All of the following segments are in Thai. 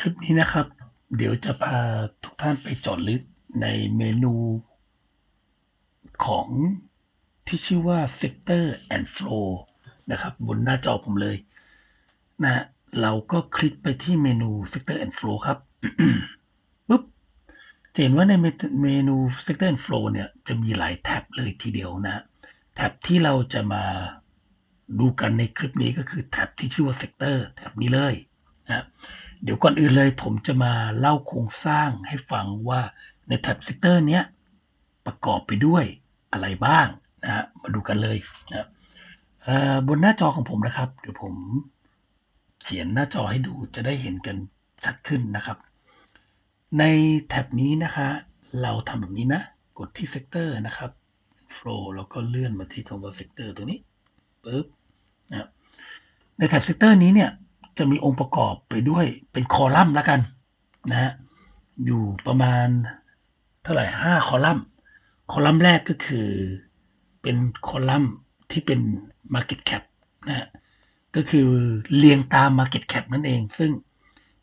คลิปนี้นะครับ เดี๋ยวจะพาทุกท่านไปจอดลึกในเมนูของที่ชื่อว่า Sector and Flow นะครับ บนหน้าจอผมเลยนะเราก็คลิกไปที่เมนู Sector and Flow ครับปุ๊บจะเห็นว่าในเมนู Sector and Flow เนี่ยจะมีหลายแท็บเลยทีเดียวนะแท็บที่เราจะมาดูกันในคลิปนี้ก็คือแท็บที่ชื่อว่า Sector แท็บนี้เลย นะเดี๋ยวก่อนอื่นเลยผมจะมาเล่าโครงสร้างให้ฟังว่าในแท็บเซกเตอร์เนี้ยประกอบไปด้วยอะไรบ้างนะฮะมาดูกันเลยนะบนหน้าจอของผมนะครับ เดี๋ยวผมเขียนหน้าจอให้ดูจะได้เห็นกันชัดขึ้นนะครับ ในแท็บนี้นะคะ เราทำแบบนี้นะ กดที่เซกเตอร์นะครับ flow แล้วก็เลื่อนมาที่คำว่าเซกเตอร์ตัวนี้ปึ๊บนะในแท็บเซกเตอร์นี้เนี่ย จะมีองค์ประกอบไปด้วยเป็นคอลัมน์ล้วกันนะฮะอยู่ประมาณเท่าไหร่ห้าคอลัมน์ คอลัมน์แรกก็คือเป็นคอลัมน์ที่เป็น Market Cap นะฮะก็คือเรียงตาม Market Cap นั่นเอง ซึ่ง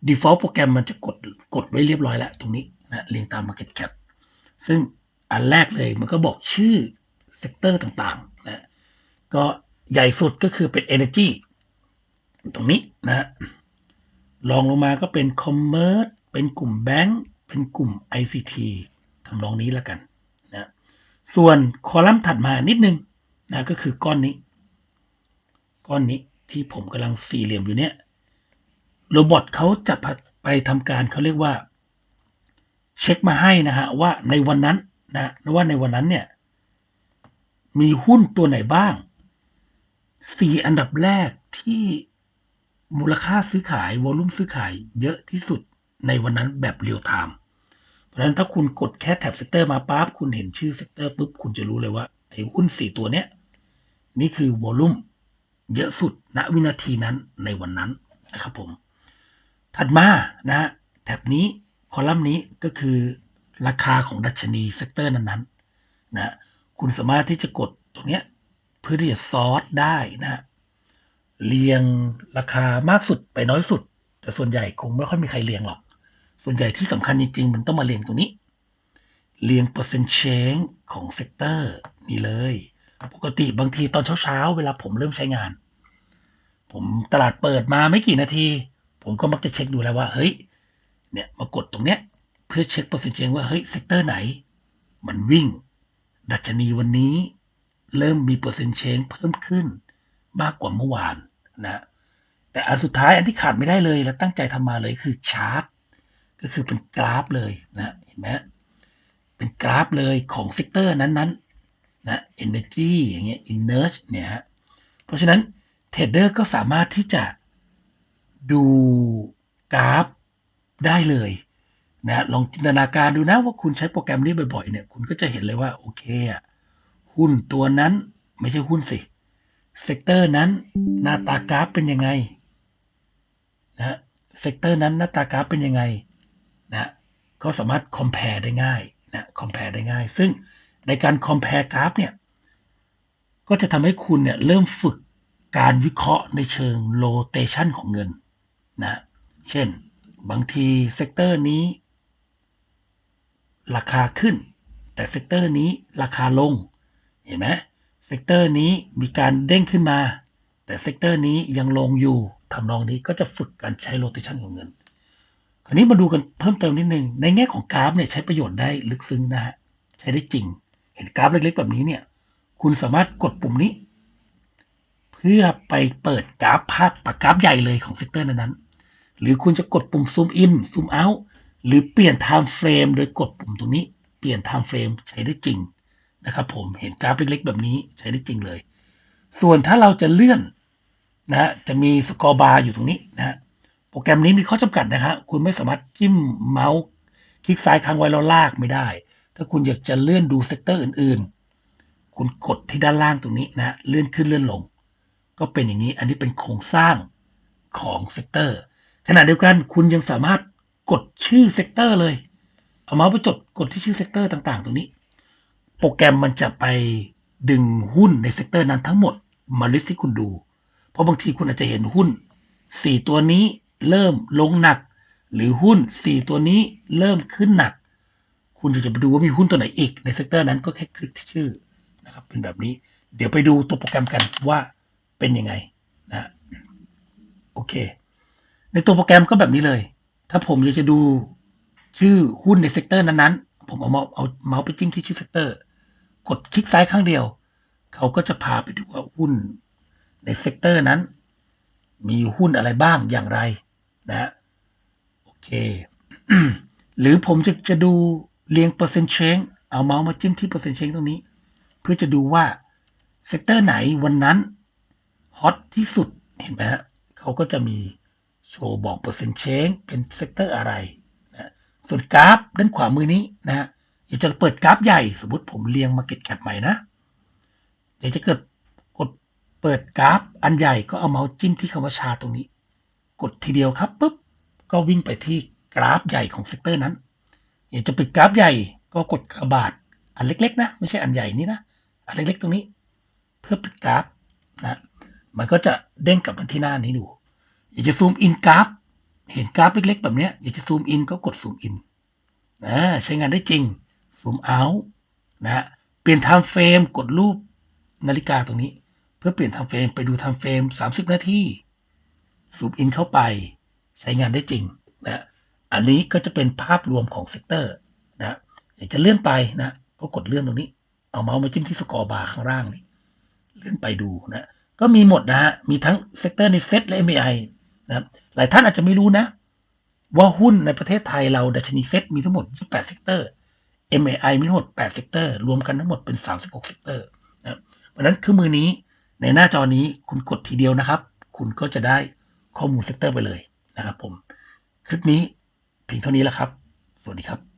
default โปรแกรมมันจะกดกดไว้เรียบร้อยแล้วตรงนี้นะเรียงตาม Market Cap ซึ่งอันแรกเลยมันก็บอกชื่อเซกเตอร์ต่างๆนะก็ใหญ่สุดก็คือเป็น Energy ตรงนี้นะลองลงมาก็เป็น Commerce เป็นกลุ่มแบงก์เป็นกลุ่ม ICT ทำนองนี้แล้วกันนะส่วนคอลัมน์ถัดมานิดนึงนะก็คือก้อนนี้ ก้อนนี้ที่ผมกำลังสี่เหลี่ยมอยู่เนี่ยโรบอทเขาจะไปทำการเขาเรียกว่า เช็คมาให้นะฮะว่าในวันนั้นนะว่าในวันนั้นเนี่ยมีหุ้นตัวไหนบ้างสี่อันดับแรกที่ มูลค่าซื้อขายวอลุ่มซื้อขายเยอะที่สุดในวันนั้นแบบเรียลไทม์เพราะฉะนั้นถ้าคุณกดแค่แท็บเซกเตอร์มาปั๊บคุณเห็นชื่อเซกเตอร์ปุ๊บคุณจะรู้เลยว่าไอ้หุ้นสี่ตัวเนี้ยนี่คือวอลุ่มเยอะสุดณวินาทีนั้นในวันนั้นนะครับผม ถัดมานะแท็บนี้คอลัมน์นี้ก็คือราคาของดัชนีเซกเตอร์นั้นๆนะคุณสามารถที่จะกดตรงเนี้ยเพื่อที่จะซอร์ตได้นะ เรียงราคามากสุดไปน้อยสุด แต่ส่วนใหญ่คงไม่ค่อยมีใครเรียงหรอก ส่วนใหญ่ที่สำคัญจริงๆ มันต้องมาเรียงตรงนี้ เรียงเปอร์เซ็นต์เชงของเซกเตอร์นี่เลย ปกติบางทีตอนเช้าๆ เวลาผมเริ่มใช้งาน ผมตลาดเปิดมาไม่กี่นาที ผมก็มักจะเช็คดูแล้วว่า เฮ้ย เนี่ยมากดตรงเนี้ยเพื่อเช็คเปอร์เซ็นต์เชงว่าเฮ้ยเซกเตอร์ไหน มันวิ่ง ดัชนีวันนี้ เริ่มมีเปอร์เซ็นต์เชงเพิ่มขึ้นมากกว่าเมื่อวาน นะแต่อันสุดท้ายอันที่ขาดไม่ได้เลยและตั้งใจทำมาเลยคือชาร์ตก็คือเป็นกราฟเลยนะเห็นไหมเป็นกราฟเลยของเซกเตอร์นั้นๆนะ energy อย่างเงี้ย inert เนี่ยฮะเพราะฉะนั้นเทรดเดอร์ก็สามารถที่จะดูกราฟได้เลยนะลองจินตนาการดูนะว่าคุณใช้โปรแกรมนี้บ่อยๆเนี่ยคุณก็จะเห็นเลยว่าโอเคอะหุ้นตัวนั้นไม่ใช่หุ้นสิ เซกเตอร์นั้นหน้าตากราฟเป็นยังไงนะเซกเตอร์นั้นหน้าตากราฟเป็นยังไงนะก็สามารถ compare ได้ง่ายนะ compare ได้ง่าย ซึ่งในการ compare กราฟเนี่ยก็จะทำให้คุณเนี่ยเริ่มฝึกการวิเคราะห์ในเชิง rotation ของเงินนะเช่นบางทีเซกเตอร์นี้ ราคาขึ้น แต่เซกเตอร์นี้ราคาลง เห็นไหม เซกเตอร์นี้มีการเด้งขึ้นมา แต่เซกเตอร์นี้ยังลงอยู่ทำนองนี้ก็จะฝึกการใช้ rotation ของเงิน คราวนี้มาดูกันเพิ่มเติมนิดนึง ในแง่ของกราฟเนี่ยใช้ประโยชน์ได้ลึกซึ้งนะฮะใช้ได้จริง เห็นกราฟเล็กๆแบบนี้เนี่ย คุณสามารถกดปุ่มนี้ เพื่อไปเปิดกราฟภาพปากกราฟใหญ่เลยของเซกเตอร์นั้นๆหรือคุณจะกดปุ่ม zoom in zoom out หรือเปลี่ยน time frame โดยกดปุ่มตรงนี้ เปลี่ยน time frame ใช้ได้จริง นะครับ ผมเห็นกราฟเล็กๆแบบนี้ใช้ได้จริงเลย ส่วนถ้าเราจะเลื่อนนะจะมีสกอร์บาร์อยู่ตรงนี้นะโปรแกรมนี้มีข้อจำกัดนะครับคุณไม่สามารถจิ้มเมาส์คลิกซ้ายค้างไว้แล้วลากไม่ได้ ถ้าคุณอยากจะเลื่อนดูเซกเตอร์อื่นๆ คุณกดที่ด้านล่างตรงนี้นะเลื่อนขึ้นเลื่อนลง ก็เป็นอย่างนี้อันนี้เป็นโครงสร้างของเซกเตอร์ขณะเดียวกันคุณยังสามารถกดชื่อเซกเตอร์เลย เอาเมาส์ไปจดกดที่ชื่อเซกเตอร์ต่าง ๆ ตรงนี้ โปรแกรมมันจะไปดึงหุ้นในเซกเตอร์นั้นทั้งหมดมาลิสต์ให้คุณดู เพราะบางทีคุณอาจจะเห็นหุ้น 4 ตัวนี้เริ่มลงหนัก หรือหุ้น 4 ตัวนี้เริ่มขึ้นหนัก คุณจะจะไปดูว่ามีหุ้นตัวไหนอีกในเซกเตอร์นั้นก็แค่คลิกที่ชื่อนะครับเป็นแบบนี้ เดี๋ยวไปดูตัวโปรแกรมกันว่าเป็นยังไงนะโอเค ในตัวโปรแกรมก็แบบนี้เลย ถ้าผมอยากจะดูชื่อหุ้นในเซกเตอร์นั้นๆ ผมเอาเมาส์เอาเมาส์ไปจิ้มที่ชื่อเซกเตอร์ กดคลิกซ้ายข้างเดียว เขาก็จะพาไปดูว่าหุ้นในเซกเตอร์นั้น มีหุ้นอะไรบ้างอย่างไรนะโอเค หรือผมจะจะดูเรียงเปอร์เซ็นต์เชงเอาเมาส์มาจิ้มที่เปอร์เซ็นต์เชงตรงนี้ เพื่อจะดูว่าเซกเตอร์ไหนวันนั้นฮอตที่สุดเห็นไหมฮะเขาก็จะมีโชว์บอกเปอร์เซ็นต์เชงเป็นเซกเตอร์อะไรนะส่วนกราฟด้านขวามือนี้นะฮะ อยากจะเปิดกราฟใหญ่สมมติผมเรียงมาเก็ตแคปใหม่นะ เดี๋ยวจะเกิดกดเปิดกราฟอันใหญ่ก็เอาเมาส์จิ้มที่คำว่าชาตรงนี้ กดทีเดียวครับปุ๊บก็วิ่งไปที่กราฟใหญ่ของเซกเตอร์นั้นอยากจะปิดกราฟใหญ่ก็กดกระบาดอันเล็ก ๆ นะ ไม่ใช่อันใหญ่นี่นะ อันเล็กๆตรงนี้ เพื่อปิดกราฟนะมันก็จะเด้งกลับมาที่หน้านี้ดูอยากจะซูมอินกราฟ เห็นกราฟเล็กๆ แบบนี้อยากจะซูมอินก็กดซูมอินนะใช้งานได้จริง ซูมเอานะ เปลี่ยนไทม์เฟรมกดรูปนาฬิกาตรงนี้ เพื่อเปลี่ยนไทม์เฟรมไปดูไทม์เฟรม30 นาทีซูมอินเข้าไปใช้งานได้จริงนะ อันนี้ก็จะเป็นภาพรวมของเซกเตอร์นะอยากจะเลื่อนไปนะ ก็กดเลื่อนตรงนี้ เอาเมาส์มาจิ้มที่สกอร์บาร์ข้างล่างนี่เลื่อนไปดูนะ ก็มีหมดนะฮะ มีทั้งเซกเตอร์ในเซตและ MAI นะครับหลายท่านอาจจะไม่รู้นะ ว่าหุ้นในประเทศไทยเราดัชนีเซตมีทั้งหมด 28 เซกเตอร์ MAI มีทั้งหมด8เซกเตอร์รวมกันทั้งหมดเป็น 36เซกเตอร์นะเพราะนั้นเครื่องมือนี้ในหน้าจอนี้คุณกดทีเดียวนะครับ คุณก็จะได้ข้อมูลเซกเตอร์ไปเลยนะครับผม คลิปนี้เพียงเท่านี้แล้วครับ สวัสดีครับ